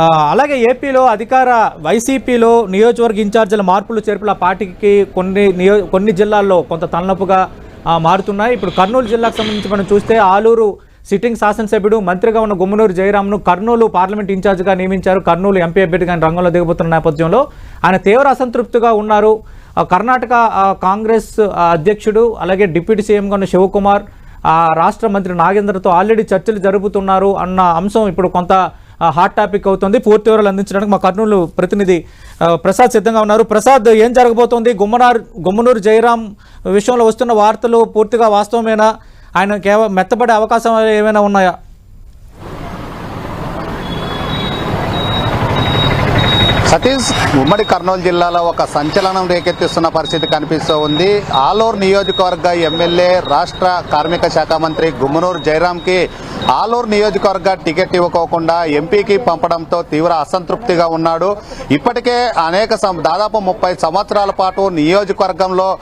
అలాగే ఏపీలో అధికార వైసీపీలో నియోజకవర్గ ఇన్ఛార్జీల మార్పులు చేర్పుల పార్టీకి కొన్ని నియో కొన్ని జిల్లాల్లో కొంత తలనొప్పుగా మారుతున్నాయి. ఇప్పుడు కర్నూలు జిల్లాకు సంబంధించి మనం చూస్తే ఆలూరు సిట్టింగ్ శాసనసభ్యుడు మంత్రిగా ఉన్న గుమ్మనూరు జయరామ్ను కర్నూలు పార్లమెంట్ ఇన్ఛార్జిగా నియమించారు. కర్నూలు ఎంపీ అభ్యర్థిగా రంగంలో దిగబోతున్న నేపథ్యంలో ఆయన తీవ్ర అసంతృప్తిగా ఉన్నారు. కర్ణాటక కాంగ్రెస్ అధ్యక్షుడు అలాగే డిప్యూటీ సీఎంగా ఉన్న శివకుమార్ రాష్ట్ర మంత్రి నాగేంద్రతో ఆల్రెడీ చర్చలు జరుపుతున్నారు అన్న అంశం ఇప్పుడు కొంత హాట్ టాపిక్ అవుతుంది. పూర్తి వివరాలు అందించడానికి మా కర్నూలు ప్రతినిధి ప్రసాద్ సిద్ధంగా ఉన్నారు. ప్రసాద్ ఏం జరగబోతోంది? గుమ్మనార్ గుమ్మనూరు జయరాం విషయంలో వస్తున్న వార్తలు పూర్తిగా వాస్తవమేనా? ఆయన కేవలం మెత్తబడే అవకాశం ఏమైనా ఉన్నాయా? సతీష్ ఉమ్మడి కర్నూలు జిల్లాలో ఒక సంచలనం రేకెత్తిస్తున్న పరిస్థితి కనిపిస్తూ ఉంది. ఆలూరు నియోజకవర్గ ఎమ్మెల్యే రాష్ట్ర కార్మిక శాఖ మంత్రి గుమ్మనూరు జయరాంకి ఆలూరు నియోజకవర్గ టికెట్ ఇవ్వకోకుండా ఎంపీకి పంపడంతో తీవ్ర అసంతృప్తిగా ఉన్నాడు. ఇప్పటికే అనేక సం- దాదాపు ముప్పై సంవత్సరాల పాటు నియోజకవర్గంలో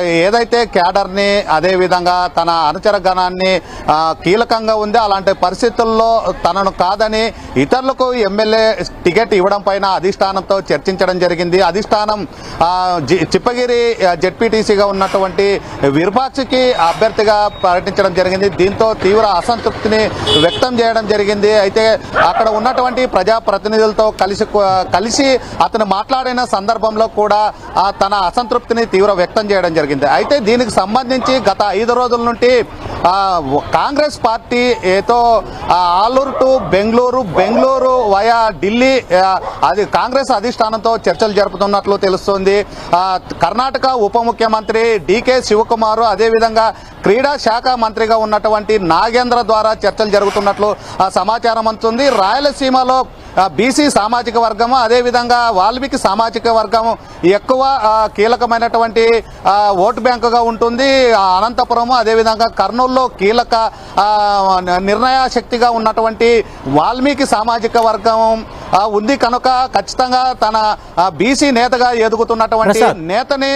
ఏదైతే క్యాడర్ని అదేవిధంగా తన అనుచర గణాన్ని కీలకంగా ఉంది. అలాంటి పరిస్థితుల్లో తనను కాదని ఇతరులకు ఎమ్మెల్యే టికెట్ ఇవ్వడం పైన అధిష్టానంతో చర్చించడం జరిగింది. అధిష్టానం చిప్పగిరి జెడ్పీటీసీగా ఉన్నటువంటి విరుపాక్షికి అభ్యర్థిగా ప్రకటించడం జరిగింది. దీంతో తీవ్ర అసంతృప్తిని వ్యక్తం చేయడం జరిగింది. అయితే అక్కడ ఉన్నటువంటి ప్రజా ప్రతినిధులతో కలిసి కలిసి అతను మాట్లాడిన సందర్భంలో కూడా తన అసంతృప్తిని తీవ్ర వ్యక్తం చేయడం జరిగింది. అయితే దీనికి సంబంధించి గత ఐదు రోజుల నుండి కాంగ్రెస్ పార్టీ ఏతో ఆలూరు టు బెంగళూరు బెంగళూరు వయా ఢిల్లీ అది కాంగ్రెస్ అధిష్టానంతో చర్చలు జరుపుతున్నట్లు తెలుస్తోంది. కర్ణాటక ఉప ముఖ్యమంత్రి డికే శివకుమార్ అదేవిధంగా క్రీడా శాఖ మంత్రిగా ఉన్నటువంటి నాగేంద్ర ద్వారా చర్చలు జరుగుతున్నట్లు ఆ, సమాచారం అందుతుంది రాయలసీమలో బీసీ సామాజిక వర్గము అదేవిధంగా వాల్మీకి సామాజిక వర్గము ఎక్కువ కీలకమైనటువంటి ఓటు బ్యాంకుగా ఉంటుంది అనంతపురము అదేవిధంగా కర్నూలులో కీలక నిర్ణయ శక్తిగా ఉన్నటువంటి వాల్మీకి సామాజిక వర్గం ఉంది కనుక ఖచ్చితంగా తన బీసీ నేతగా ఎదుగుతున్నటువంటి. నేతని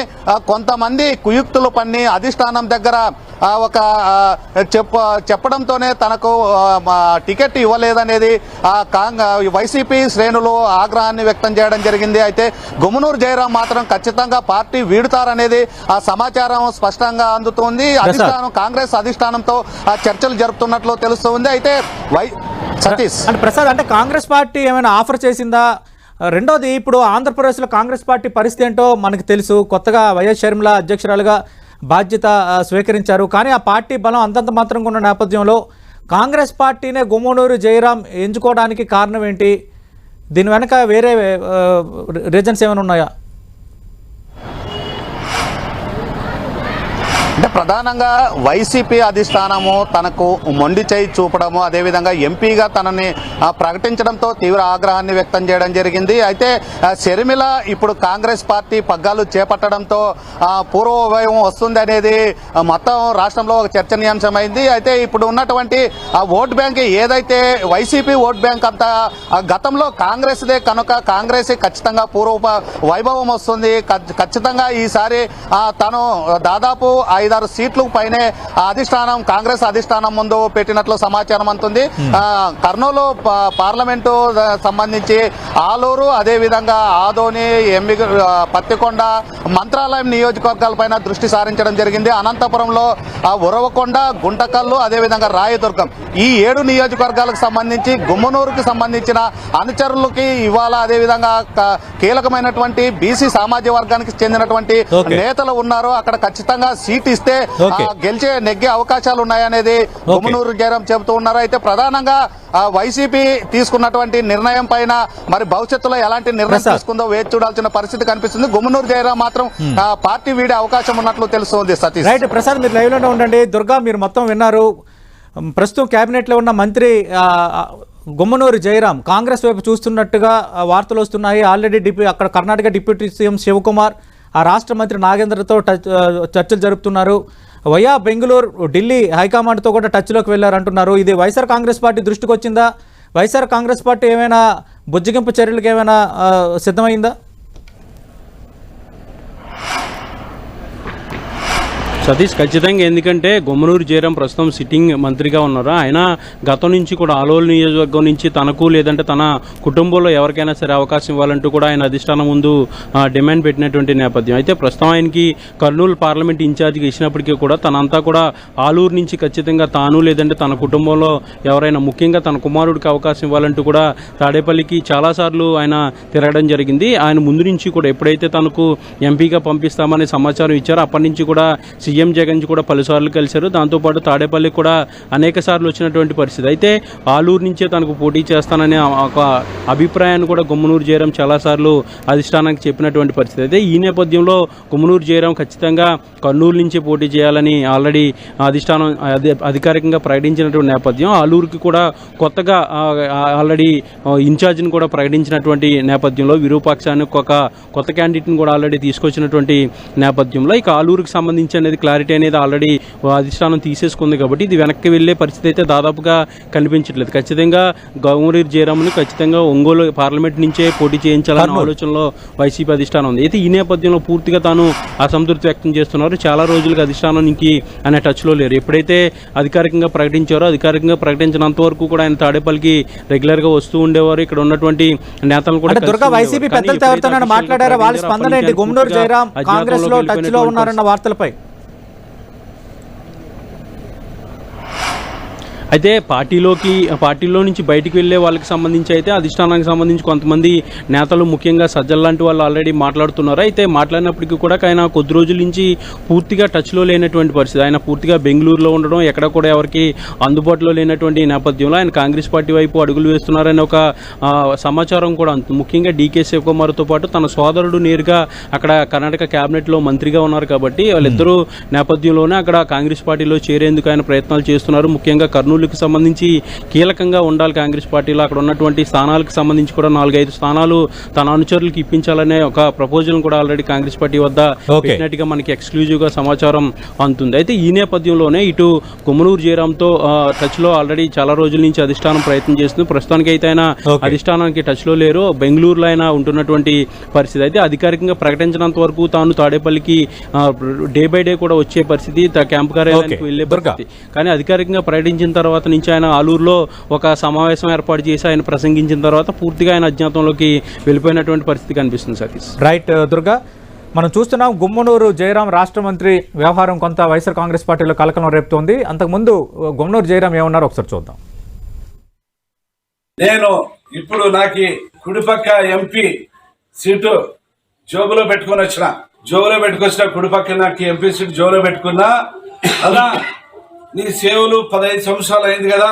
కొంతమంది కుయుక్తులు పన్ని అధిష్టానం దగ్గర ఒక చెప్ప చెప్పడంతోనే తనకు టికెట్ ఇవ్వలేదనేది వైసీపీ శ్రేణులు ఆగ్రహాన్ని వ్యక్తం చేయడం జరిగింది. అయితే గుమ్మనూరు జయరాం మాత్రం ఖచ్చితంగా పార్టీ వీడుతారనేది ఆ సమాచారం స్పష్టంగా అందుతుంది. అధిష్టానం కాంగ్రెస్ అధిష్టానంతో ఆ చర్చలు జరుపుతున్నట్లు తెలుస్తుంది. అయితే వై సతీష్. అంటే ప్రసాద్ అంటే కాంగ్రెస్ పార్టీ ఏమైనా ఆఫర్ చేసిందా? రెండోది ఇప్పుడు ఆంధ్రప్రదేశ్లో కాంగ్రెస్ పార్టీ పరిస్థితి ఏంటో మనకు తెలుసు. కొత్తగా వైఎస్ షర్మిల అధ్యక్షురాలుగా బాధ్యత స్వీకరించారు. కానీ ఆ పార్టీ బలం అంతంత మాత్రంగా ఉన్న నేపథ్యంలో కాంగ్రెస్ పార్టీనే గుమ్మనూరు జయరాం ఎంచుకోవడానికి కారణం ఏంటి? దీని వెనక వేరే రీజన్స్ ఏమైనా ఉన్నాయా అంటే ప్రధానంగా వైసీపీ అధిష్టానము తనకు మొండి చేయి చూపడము అదేవిధంగా ఎంపీగా తనని ప్రకటించడంతో తీవ్ర ఆగ్రహాన్ని వ్యక్తం చేయడం జరిగింది. అయితే షర్మిల ఇప్పుడు కాంగ్రెస్ పార్టీ పగ్గాలు చేపట్టడంతో ఆ, వస్తుంది అనేది మొత్తం రాష్ట్రంలో ఒక చర్చనీయాంశమైంది. అయితే ఇప్పుడు ఉన్నటువంటి ఆ ఓట్ బ్యాంక్ ఏదైతే వైసీపీ ఓట్ బ్యాంక్ అంతా గతంలో కాంగ్రెస్దే కనుక కాంగ్రెస్ ఖచ్చితంగా పూర్వ వైభవం వస్తుంది. ఖచ్చితంగా ఈసారి తను దాదాపు ఐదారు సీట్లు పైనే అధిష్టానం కాంగ్రెస్ అధిష్టానం ముందు పెట్టినట్లు సమాచారం అందుతుంది ఆ, కర్నూలు పార్లమెంటు సంబంధించి ఆలూరు అదే విధంగా ఆదోని ఆ, పత్తికొండ మంత్రాలయం నియోజకవర్గాలపైన దృష్టి సారించడం జరిగింది. అనంతపురంలో ఉరవకొండ గుంటకల్లు అదేవిధంగా రాయదుర్గం. ఈ ఏడు నియోజకవర్గాలకు సంబంధించి గుమ్మనూరుకి సంబంధించిన అనుచరులకి ఇవాళ అదేవిధంగా కీలకమైనటువంటి బీసీ సామాజిక వర్గానికి చెందినటువంటి. నేతలు ఉన్నారు. అక్కడ ఖచ్చితంగా సీట్ ఇస్తే ఆ, గెలిచే నెగ్గే అవకాశాలు ఉన్నాయనేది గుమ్మనూరు జయరాం చెబుతూ ఉన్నారు. అయితే ప్రధానంగా వైసీపీ తీసుకున్నటువంటి నిర్ణయం పైన మరి భవిష్యత్తులో ఎలాంటి నిర్ణయం. తీసుకుందో వేచి చూడాల్సిన పరిస్థితి కనిపిస్తుంది. గుమ్మనూరు జయరాం మాత్రం పార్టీ వీడే అవకాశం ఉన్నట్లు తెలుస్తుంది సతీష్. రైట్ ప్రసాద్ మీరు లైవ్లోనే ఉండండి. దుర్గా మీరు మొత్తం విన్నారు. ప్రస్తుతం క్యాబినెట్లో ఉన్న మంత్రి గుమ్మనూరు జయరాం కాంగ్రెస్ వైపు చూస్తున్నట్టుగా వార్తలు వస్తున్నాయి. ఆల్రెడీ డిప్యూ అక్కడ కర్ణాటక డిప్యూటీ సీఎం శివకుమార్ ఆ రాష్ట్ర మంత్రి నాగేంద్రతో టచ్ చర్చలు జరుపుతున్నారు. వయా బెంగళూరు ఢిల్లీ హైకమాండ్తో కూడా టచ్లోకి వెళ్ళారంటున్నారు. ఇది వైఎస్ఆర్ కాంగ్రెస్ పార్టీ దృష్టికి వచ్చిందా వైఎస్ఆర్ కాంగ్రెస్ పార్టీ ఏమైనా బుజ్జగింపు చర్యలకు ఏమైనా సిద్ధమైందా? సతీష్ ఖచ్చితంగా ఎందుకంటే గుమ్మనూరు జయరాం ప్రస్తుతం సిట్టింగ్ మంత్రిగా ఉన్నారు? ఆయన గతం నుంచి కూడా ఆలోల్ నియోజకవర్గం నుంచి తనకు లేదంటే తన కుటుంబంలో ఎవరికైనా సరే అవకాశం ఇవ్వాలంటూ కూడా ఆయన అధిష్టానం ముందు డిమాండ్ పెట్టినటువంటి నేపథ్యం. అయితే ప్రస్తుతం ఆయనకి కర్నూలు పార్లమెంట్ ఇన్ఛార్జిగా ఇచ్చినప్పటికీ కూడా తనంతా కూడా ఆలూరు నుంచి ఖచ్చితంగా తాను లేదంటే తన కుటుంబంలో ఎవరైనా ముఖ్యంగా తన కుమారుడికి అవకాశం ఇవ్వాలంటూ కూడా తాడేపల్లికి చాలాసార్లు ఆయన తిరగడం జరిగింది. ఆయన ముందు నుంచి కూడా ఎప్పుడైతే తనకు ఎంపీగా పంపిస్తామనే సమాచారం ఇచ్చారో అప్పటి నుంచి కూడా సీఎం సీఎం జగన్ కూడా పలుసార్లు కలిశారు. దాంతోపాటు తాడేపల్లికి కూడా అనేక సార్లు వచ్చినటువంటి పరిస్థితి. అయితే ఆలూరు నుంచే తనకు పోటీ చేస్తాననే ఒక అభిప్రాయాన్ని కూడా గుమ్మనూరు జయరాం చాలాసార్లు అధిష్టానానికి చెప్పినటువంటి పరిస్థితి. అయితే ఈ నేపథ్యంలో గుమ్మనూరు జయరాం ఖచ్చితంగా కర్నూలు నుంచి పోటీ చేయాలని ఆల్రెడీ అధిష్టానం అధికారికంగా ప్రకటించినటువంటి నేపథ్యం. ఆలూరుకి కూడా కొత్తగా ఆల్రెడీ ఆ, ఇన్ఛార్జిని కూడా ప్రకటించినటువంటి నేపథ్యంలో విరూపాక్షానికి ఒక కొత్త క్యాండిడేట్ని కూడా ఆల్రెడీ తీసుకొచ్చినటువంటి నేపథ్యంలో. ఇక ఆలూరుకి సంబంధించి అనేది క్లారిటీ అనేది ఆల్రెడీ అధిష్టానం తీసేసుకుంది కాబట్టి ఇది వెనక్కి వెళ్ళే పరిస్థితి అయితే దాదాపుగా కనిపించట్లేదు. ఖచ్చితంగా గౌమూరి జయరాముని ఖచ్చితంగా ఒంగోలు పార్లమెంట్ నుంచే పోటీ చేయించాలనే కర్నూలు. ఆలోచనలో వైసీపీ అధిష్టానం ఉంది. అయితే ఈ నేపథ్యంలో పూర్తిగా తాను అసంతృప్తి వ్యక్తం చేస్తున్నారు. చాలా రోజులుగా అధిష్టానానికి అనే టచ్లో లేరు. ఎప్పుడైతే అధికారికంగా ప్రకటించారో అధికారికంగా ప్రకటించినంత వరకు కూడా ఆయన తాడేపల్లికి రెగ్యులర్గా వస్తూ ఉండేవారు. ఇక్కడ ఉన్నటువంటి నేతలు కూడా దుర్గా వైసీపీ మాట్లాడారా వాళ్ళ స్పందన ఏంటి? జయరాం కాంగ్రెస్లో టచ్లో ఉన్నారన్న వార్తలపై. అయితే పార్టీలోకి పార్టీలో నుంచి బయటికి వెళ్ళే వాళ్ళకి సంబంధించి అయితే అధిష్టానానికి సంబంధించి కొంతమంది నేతలు ముఖ్యంగా సజ్జల్ లాంటి వాళ్ళు ఆల్రెడీ మాట్లాడుతున్నారు. అయితే మాట్లాడినప్పటికీ కూడా ఆయన కొద్ది రోజుల నుంచి పూర్తిగా టచ్లో లేనటువంటి పరిస్థితి. ఆయన పూర్తిగా బెంగళూరులో ఉండడం ఎక్కడ కూడా ఎవరికి అందుబాటులో లేనటువంటి నేపథ్యంలో ఆయన కాంగ్రెస్ పార్టీ వైపు అడుగులు వేస్తున్నారనే ఒక సమాచారం కూడా అందుతుంది ముఖ్యంగా డీకే శివకుమార్తో పాటు తన సోదరుడు నేరుగా అక్కడ కర్ణాటక క్యాబినెట్లో మంత్రిగా ఉన్నారు కాబట్టి వాళ్ళిద్దరూ నేపథ్యంలోనే అక్కడ కాంగ్రెస్ పార్టీలో చేరేందుకు ఆయన ప్రయత్నాలు చేస్తున్నారు. ముఖ్యంగా కర్నూలుకి సంబంధించి కీలకంగా ఉండాలి కాంగ్రెస్ పార్టీలో అక్కడ ఉన్నటువంటి స్థానాలకు సంబంధించి కూడా నాలుగైదు స్థానాలు తన అనుచరులకు ఇప్పించాలనే ఒక ప్రపోజల్ కూడా ఆల్రెడీ కాంగ్రెస్ పార్టీ వద్ద. పెట్టినట్టుగా మనకి ఎక్స్క్లూజివ్గా సమాచారం అందుతుంది అయితే ఈ నేపథ్యంలోనే ఇటు జయరాంతో ఆ, టచ్లో ఆల్రెడీ చాలా రోజుల నుంచి అధిష్టానం ప్రయత్నం చేస్తుంది ప్రస్తుతానికి అయితే ఆయన. అధిష్టానానికి టచ్లో లేరు బెంగళూరులో ఆయన ఉంటున్నటువంటి పరిస్థితి అయితే అధికారికంగా ప్రకటించినంత వరకు తాను తాడేపల్లికి డే బై డే కూడా వచ్చే పరిస్థితి క్యాంపు కార్యాలయానికి. వెళ్ళే. పరిస్థితి కానీ అధికారికంగా ప్రకటించిన తర్వాత నుంచి ఆయన ఆలూరులో ఒక సమావేశం ఏర్పాటు చేసి ఆయన ప్రసంగించిన తర్వాత పూర్తిగా ఆయన అజ్ఞాతంలోకి వెళ్ళిపోయినటువంటి పరిస్థితి కనిపిస్తుంది సతీష్. రైట్ దుర్గా మనం చూస్తున్నాం గుమ్మనూరు జయరాం రాష్ట్ర మంత్రి వ్యవహారం కొంత వైఎస్ఆర్ కాంగ్రెస్ పార్టీలో కలకలం రేపుతోంది. అంతకుముందు గుమ్మనూరు జయరాం ఏమన్నారో ఒకసారి చూద్దాం. నేను ఇప్పుడు నాకు కుడిపక్క ఎంపీ సీటు జోబులో పెట్టుకొని వచ్చిన జోబులో పెట్టుకొచ్చిన కుడిపక్క నాకు ఎంపీ సీట్ జోబులో పెట్టుకున్నా అలా నీ సేవలు పదహైదు సంవత్సరాలు అయింది కదా.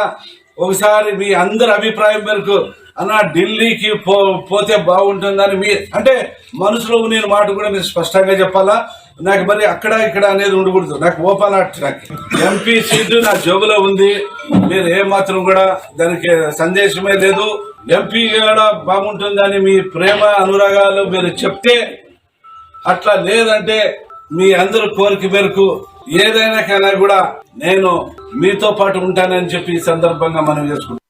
ఒకసారి మీ అందరి అభిప్రాయం మేరకు అన్న ఢిల్లీకి పో పోతే బాగుంటుందని మీ అంటే మనసులో నేను మాట కూడా మీరు స్పష్టంగా చెప్పాలా? నాకు మరి అక్కడ ఇక్కడ అనేది ఉండకూడదు. నాకు ఓపెన్ ఆర్ట్ నాకు. ఎంపీ సీటు నా జోబులో ఉంది. మీరు ఏమాత్రం కూడా దానికి సందేశమే లేదు. ఎంపీ కూడా బాగుంటుందని మీ ప్రేమ అనురాగాలు మీరు చెప్తే అట్లా లేదంటే మీ అందరి కోరిక మేరకు ఏదైనా కానీ కూడా నేను మీతో పాటు ఉంటానని చెప్పి ఈ సందర్భంగా మనం చేసుకుంటాం